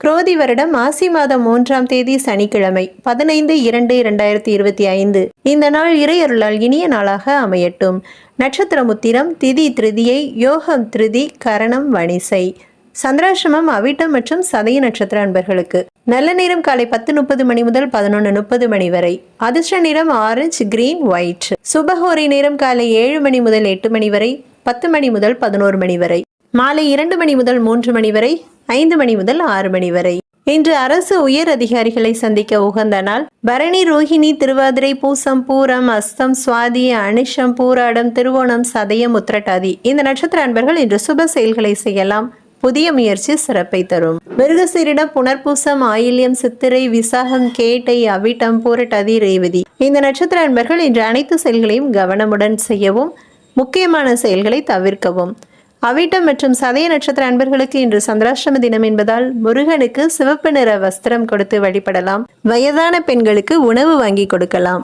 குரோதி வருடம் ஆசி மாதம் மூன்றாம் தேதி சனிக்கிழமை பதினைந்து இரண்டு இரண்டாயிரத்தி இருபத்தி ஐந்து. இந்த நாள் இறையருளால் இனிய நாளாக அமையட்டும். நட்சத்திரமுத்திரம் திதி திருதியை யோகம் திருதி கரணம் வணிசை. சந்திராசிரமம் அவிட்டம் மற்றும் சதய நட்சத்திர அன்பர்களுக்கு. நல்ல நேரம் காலை பத்து முப்பது மணி முதல் பதினொன்று முப்பது மணி வரை. அதிர்ஷ்ட நிறம் ஆரஞ்சு கிரீன் ஒயிட் சுபஹோரை நேரம் காலை ஏழு மணி முதல் எட்டு மணி வரை பத்து மணி முதல் பதினோரு மணி வரை. மாலை இரண்டு மணி முதல் மூன்று மணி வரை ஐந்து மணி முதல் ஆறு மணி வரை. இன்று அரசு உயர் அதிகாரிகளை சந்திக்க உகந்த நாள். பரணி ரோஹிணி திருவாதிரை பூசம் பூரம் அஸ்தம் சுவாதி அனிஷம் பூராடம் திருவோணம் சதயம் உத்திரட்டாதி. இந்த நட்சத்திர அன்பர்கள் இன்று சுப செயல்களை செய்யலாம். புதிய முயற்சி சிறப்பை தரும். மிருகசீரிடம் புனர்பூசம் ஆயில்யம் சித்திரை விசாகம் கேட்டை அவிட்டம் பூரட்டாதி ரேவதி. இந்த நட்சத்திர அன்பர்கள் இன்று அனைத்து செயல்களையும் கவனமுடன் செய்யவும் முக்கியமான செயல்களை தவிர்க்கவும். அவிட்டம் மற்றும் சதய நட்சத்திர அன்பர்களுக்கு இன்று சந்திராஷ்டம தினம் என்பதால் முருகனுக்கு சிவப்பு நிற வஸ்திரம் கொடுத்து வழிபடலாம். வயதான பெண்களுக்கு உணவு வாங்கி கொடுக்கலாம்.